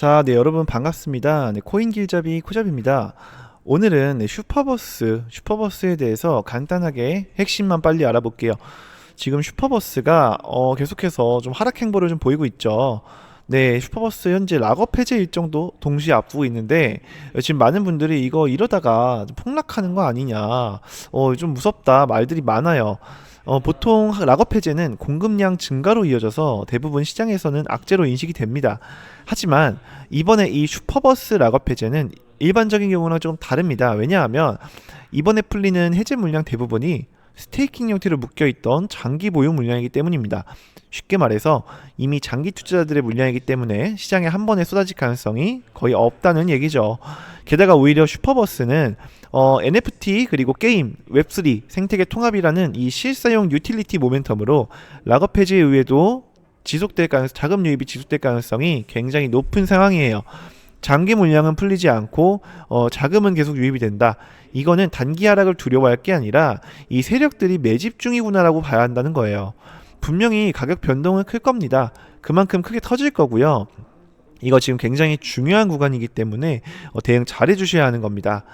자, 네, 여러분 반갑습니다. 네, 코인 길잡이 코잡입니다. 오늘은 네, 슈퍼버스, 슈퍼버스에 대해서 간단하게 핵심만 빨리 알아볼게요. 지금 슈퍼버스가 어, 계속해서 좀 하락 행보를 좀 보이고 있죠. 네, 슈퍼버스 현재 락업 해제 일정도 동시에 앞두고 있는데 지금 많은 분들이 이거 이러다가 좀 폭락하는 거 아니냐, 어, 좀 무섭다 말들이 많아요. 어, 보통 락업 해제는 공급량 증가로 이어져서 대부분 시장에서는 악재로 인식이 됩니다. 하지만 이번에 이 슈퍼버스 락업 해제는 일반적인 경우랑 좀 다릅니다. 왜냐하면 이번에 풀리는 해제 물량 대부분이 스테이킹 형태로 묶여있던 장기 보유 물량이기 때문입니다. 쉽게 말해서 이미 장기 투자자들의 물량이기 때문에 시장에 한 번에 쏟아질 가능성이 거의 없다는 얘기죠. 게다가 오히려 슈퍼버스는 어, NFT 그리고 게임, 웹3, 생태계 통합이라는 이 실사용 유틸리티 모멘텀으로 락업 해제 이후에도 지속될 가능성, 자금 유입이 지속될 가능성이 굉장히 높은 상황이에요. 장기 물량은 풀리지 않고 어, 자금은 계속 유입이 된다. 이거는 단기 하락을 두려워할 게 아니라 이 세력들이 매집 중이구나라고 봐야 한다는 거예요. 분명히 가격 변동은 클 겁니다. 그만큼 크게 터질 거고요. 이거 지금 굉장히 중요한 구간이기 때문에 어, 대응 잘 해주셔야 하는 겁니다.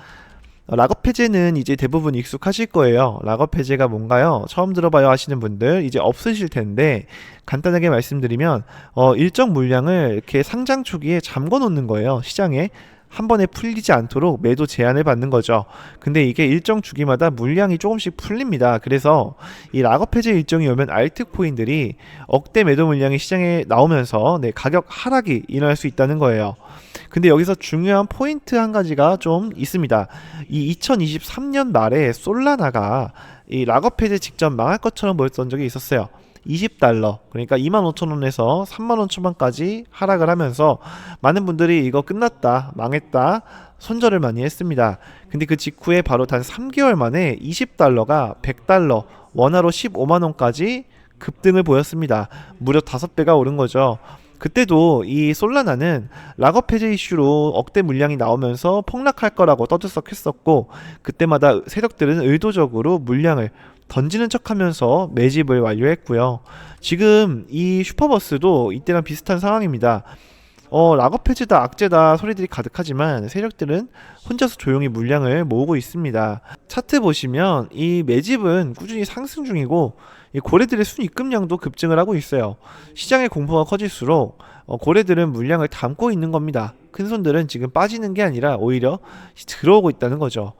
어, 락업 해제는 이제 대부분 익숙하실 거예요. 락업 해제가 뭔가요? 처음 들어봐요 하시는 분들 이제 없으실 텐데 간단하게 말씀드리면 어, 일정 물량을 이렇게 상장 초기에 잠궈 놓는 거예요. 시장에 한 번에 풀리지 않도록 매도 제한을 받는 거죠. 근데 이게 일정 주기마다 물량이 조금씩 풀립니다. 그래서 이 락업 해제 일정이 오면 알트코인들이 억대 매도 물량이 시장에 나오면서 네, 가격 하락이 일어날 수 있다는 거예요. 근데 여기서 중요한 포인트 한 가지가 좀 있습니다. 이 2023년 말에 솔라나가 이 락업 해제 직전 망할 것처럼 보였던 적이 있었어요. 20달러 그러니까 25,000원에서 3만원 초반까지 하락을 하면서 많은 분들이 이거 끝났다 망했다 손절을 많이 했습니다 근데 그 직후에 바로 단 3개월 만에 20달러가 100달러 원화로 15만원까지 급등을 보였습니다 무려 5배가 오른 거죠 그때도 이 솔라나는 락업 해제 이슈로 억대 물량이 나오면서 폭락할 거라고 떠들썩했었고 그때마다 세력들은 의도적으로 물량을 던지는 척하면서 매집을 완료했고요. 지금 이 슈퍼버스도 이때랑 비슷한 상황입니다. 어, 락업 해제다, 악재다 소리들이 가득하지만 세력들은 혼자서 조용히 물량을 모으고 있습니다. 차트 보시면 이 매집은 꾸준히 상승 중이고 이 고래들의 순입금량도 급증을 하고 있어요. 시장의 공포가 커질수록 어, 고래들은 물량을 담고 있는 겁니다. 큰 손들은 지금 빠지는 게 아니라 오히려 들어오고 있다는 거죠.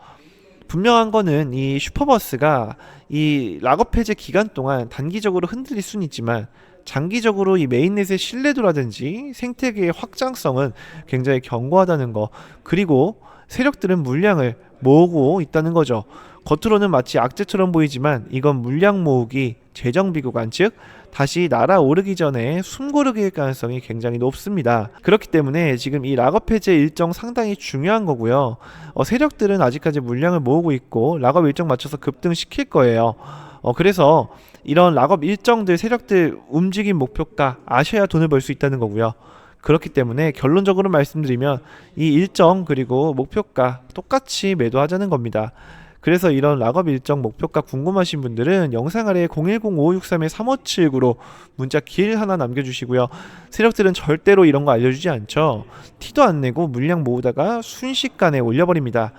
분명한 거는 이 슈퍼버스가 이 락업 해제 기간 동안 단기적으로 흔들릴 수는 있지만 장기적으로 이 메인넷의 신뢰도라든지 생태계의 확장성은 굉장히 견고하다는 거 그리고 세력들은 물량을 모으고 있다는 거죠. 겉으로는 마치 악재처럼 보이지만 이건 물량 모으기 재정 비구간 즉 다시 날아오르기 전에 숨고르기일 가능성이 굉장히 높습니다. 그렇기 때문에 지금 이 락업 해제 일정 상당히 중요한 거고요. 어, 세력들은 아직까지 물량을 모으고 있고 락업 일정 맞춰서 급등시킬 거예요. 어, 그래서 이런 락업 일정들 세력들 움직임 목표가 아셔야 돈을 벌 수 있다는 거고요. 그렇기 때문에 결론적으로 말씀드리면 이 일정 그리고 목표가 똑같이 매도하자는 겁니다. 그래서 이런 락업 일정 목표가 궁금하신 분들은 영상 아래 010-5563-3579로 문자 길 하나 남겨주시고요. 세력들은 절대로 이런 거 알려주지 않죠. 티도 안 내고 물량 모으다가 순식간에 올려버립니다.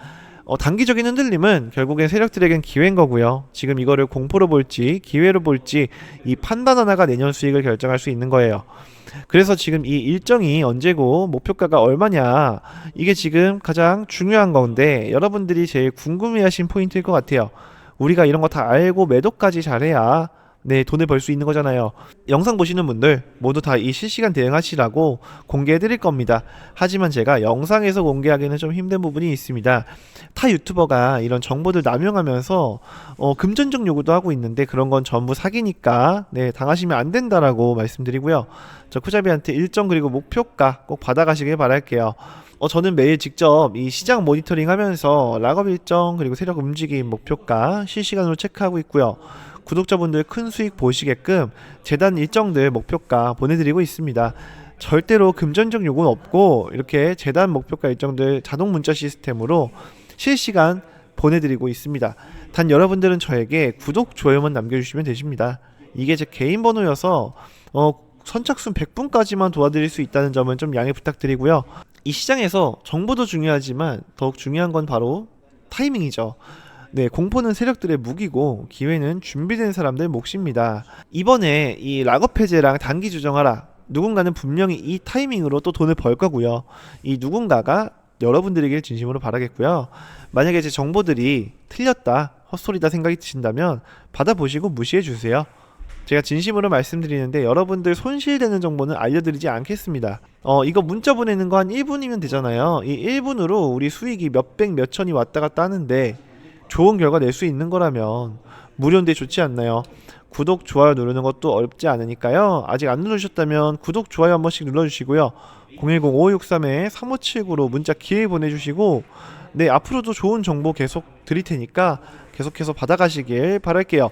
어, 단기적인 흔들림은 결국엔 세력들에겐 기회인 거고요. 지금 이거를 공포로 볼지 기회로 볼지 이 판단 하나가 내년 수익을 결정할 수 있는 거예요. 그래서 지금 이 일정이 언제고 목표가가 얼마냐 이게 지금 가장 중요한 건데 여러분들이 제일 궁금해하신 포인트일 것 같아요. 우리가 이런 거 다 알고 매도까지 잘해야 네, 돈을 벌 수 있는 거잖아요. 영상 보시는 분들 모두 다 이 실시간 대응하시라고 공개해 드릴 겁니다. 하지만 제가 영상에서 공개하기는 좀 힘든 부분이 있습니다. 타 유튜버가 이런 정보들 남용하면서 어, 금전적 요구도 하고 있는데 그런 건 전부 사기니까 네, 당하시면 안 된다라고 말씀드리고요. 저 쿠자비한테 일정 그리고 목표가 꼭 받아가시길 바랄게요. 어, 저는 매일 직접 이 시장 모니터링 하면서 락업 일정 그리고 세력 움직임 목표가 실시간으로 체크하고 있고요. 구독자분들 큰 수익 보시게끔 재단 일정들 목표가 보내드리고 있습니다. 절대로 금전적 요구는 없고 이렇게 재단 목표가 일정들 자동 문자 시스템으로 실시간 보내드리고 있습니다. 단 여러분들은 저에게 구독, 좋아요만 남겨주시면 되십니다. 이게 제 개인 번호여서 어, 선착순 100분까지만 도와드릴 수 있다는 점은 좀 양해 부탁드리고요. 이 시장에서 정보도 중요하지만 더욱 중요한 건 바로 타이밍이죠. 네, 공포는 세력들의 무기고 기회는 준비된 사람들 몫입니다. 이번에 이 락업 해제랑 단기 조정하라. 누군가는 분명히 이 타이밍으로 또 돈을 벌 거고요. 이 누군가가 여러분들에게 진심으로 바라겠고요. 만약에 제 정보들이 틀렸다, 헛소리다 생각이 드신다면 받아보시고 무시해 주세요. 제가 진심으로 말씀드리는데 여러분들 손실되는 정보는 알려드리지 않겠습니다. 어, 이거 문자 보내는 거 한 1분이면 되잖아요. 이 1분으로 우리 수익이 몇백 몇천이 왔다 갔다 하는데 좋은 결과 낼 수 있는 거라면 무료인데 좋지 않나요? 구독, 좋아요 누르는 것도 어렵지 않으니까요. 아직 안 누르셨다면 구독, 좋아요 한 번씩 눌러주시고요. 010-5563-3579로 문자 기회 보내주시고 네 앞으로도 좋은 정보 계속 드릴 테니까 계속해서 받아가시길 바랄게요.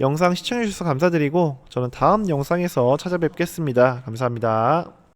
영상 시청해주셔서 감사드리고 저는 다음 영상에서 찾아뵙겠습니다. 감사합니다.